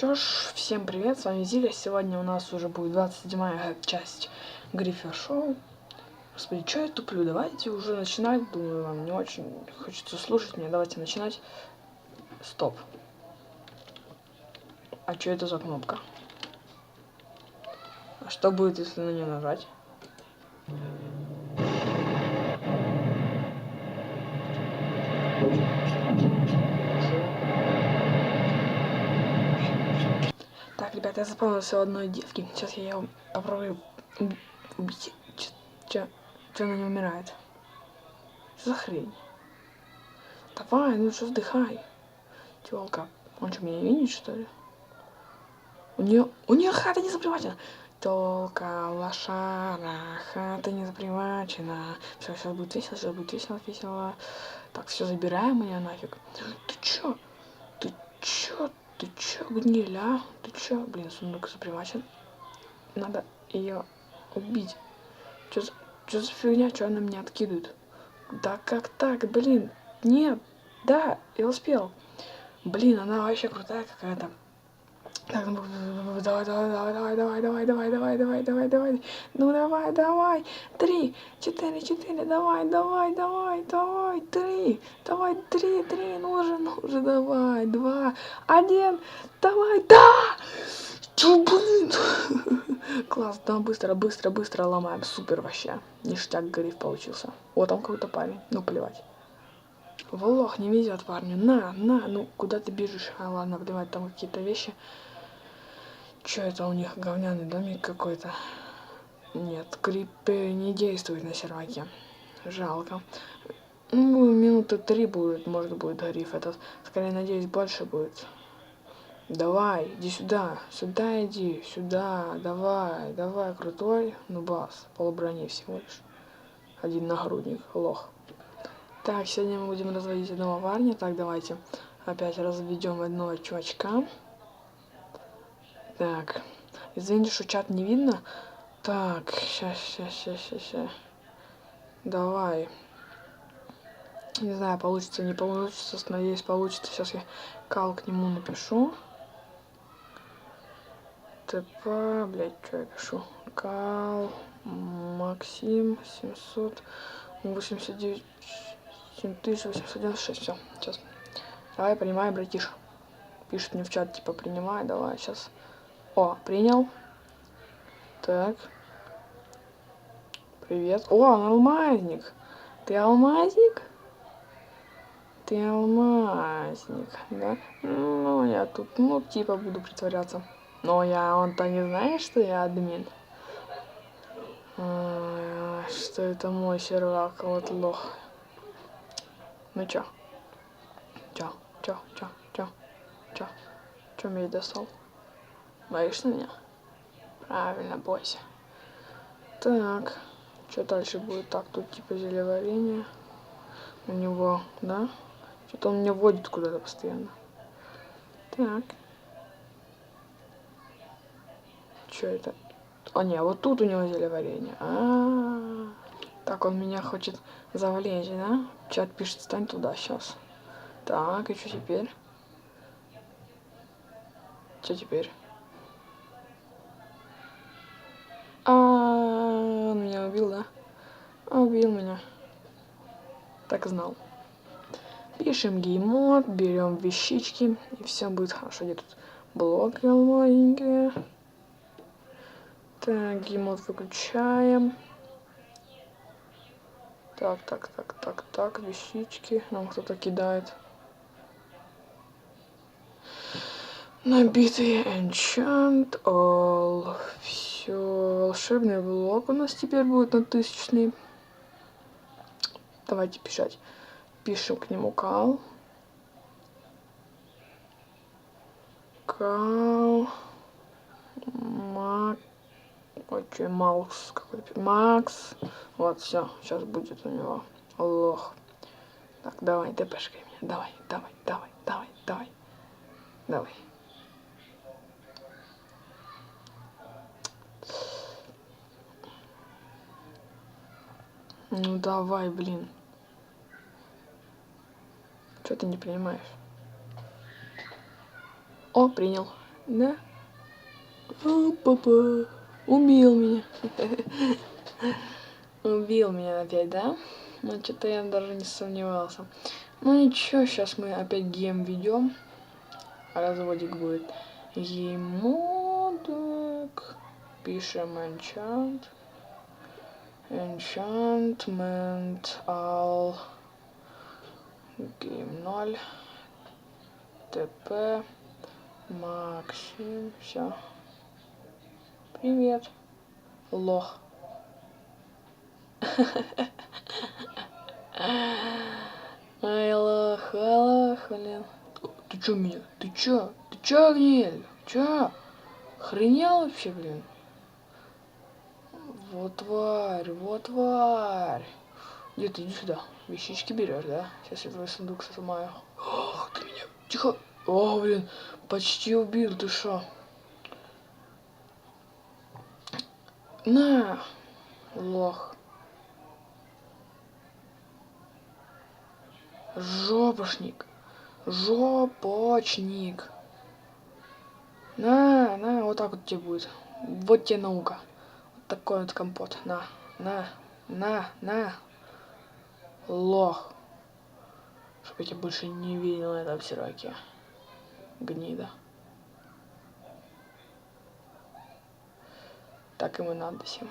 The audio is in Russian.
Чё ж, всем привет, с вами Зиля. Сегодня у нас уже будет 27 часть Гриффер Шоу. Господи, чё я туплю? Давайте уже начинать. Думаю, вам не очень хочется слушать меня. Давайте начинать. Стоп. А что это за кнопка? А что будет, если на нее нажать? Ребята, я запомнился одной девки. Сейчас я ее попробую уб- убить. Че, че она не умирает? Что за хрень? Давай, ну что вздыхай. Тёлка. Он что, меня видит, что ли? У нее, у нее хата не запривачена. Тёлка, лошара, хата не запривачена. Все, сейчас будет весело, сейчас будет весело, весело. Так, все, забираем меня нафиг. Ты чё? Ты чё? Гниль, а? Ты чё? Блин, сундук запривачен. Надо ее убить. Чё за, чё за фигня? Чё она меня откидывает? Да как так, блин? Нет, да, я успел. Блин, она вообще крутая какая-то. Так, ну, давай, давай, давай, давай, давай, давай, давай, давай, давай, давай, давай. Ну давай, давай. Три, четыре, четыре, давай, давай, давай, давай, три. Давай, три, три, ну уже, ну уже, давай, два, один, давай, да! Чё, блин? Класс, да, быстро, быстро, быстро ломаем. Супер вообще. Ништяк гриф получился. О, там какой-то парень. Ну, плевать. Волох, не везет парню. На, на, ну куда ты бежишь? А ладно, плевать, там какие-то вещи. Чё это у них говняный домик какой-то? Нет, крипы не действует на серваке. Жалко. Ну, минуты три будет, может будет гриф этот. Скорее, надеюсь, больше будет. Давай, иди сюда, сюда иди, сюда, давай, давай, крутой. Ну, бас, полуброни всего лишь. Один нагрудник, лох. Так, сегодня мы будем разводить одного парня. Так, давайте опять разведем одного чувачка. Так, извините, что чат не видно. Так, сейчас, сейчас, сейчас, сейчас. Давай. Не знаю, получится, не получится. Надеюсь, получится. Сейчас я кал к нему напишу. ТП, блядь, что я пишу? Кал, Максим, 789, 7896, все, сейчас. Давай, принимай, братиш. Пишет мне в чат, типа, принимай, давай, сейчас. О, принял. Так. Привет. О, алмазник. Ты алмазник? Ты алмазник, да? Ну, я тут, ну, типа, буду притворяться. Но я, он-то не знает, что я админ. А, что это мой сервак, вот лох. Ну чё? Чё? Чё? Чё? Чё? Чё? Чё меня достал? Боишься меня? Правильно, бойся. Так, что дальше будет? Так, тут типа зелеварение. У него, да? Что-то он меня водит куда-то постоянно. Так. Что это? О, не, вот тут у него зелеварение. А, -а, а Так, он меня хочет завалить, да? Чат пишет, стань туда сейчас. Так, и что теперь? Что теперь? Убил, да? Убил меня. Так знал. Пишем геймод, берем вещички, и все будет хорошо. Где тут блоки маленькие? Так, геймод выключаем. Так, так, так, так, так, вещички. Нам кто-то кидает. Набитый enchant all. Все, волшебный блок у нас теперь будет на тысячный. Давайте писать. Пишем к нему кал. Кал. Мак. Что, Маус какой-то. Макс. Вот, все, сейчас будет у него лох. Так, давай, ДПшкай меня. Давай, давай, давай, давай, давай. Давай. Ну давай, блин. Что ты не принимаешь? О, принял. Да? О, папа. Убил меня. Убил меня опять, да? Ну, что-то я даже не сомневался. Ну ничего, сейчас мы опять гейм ведем. Разводик будет. Емодок. Пишем enchant. Enchantment all. Гейм 0. ТП. Максим. Все. Привет. Лох. Ай, лох, лох, блин. Ты чё меня? Ты чё? Ты чё, Агниель? Чё? Охренел вообще, блин? Вот тварь, вот тварь. Ты? Иди сюда. Вещички берешь, да? Сейчас я твой сундук сломаю. Ох, ты меня... Тихо. О, блин, почти убил, ты шо? На, лох. Жопошник. Жопочник. На, на, вот так вот тебе будет. Вот тебе наука. Такой вот компот. На, на, на, на. Лох. Чтоб я тебя больше не видел на этом сераке. Гнида. Так ему надо всему.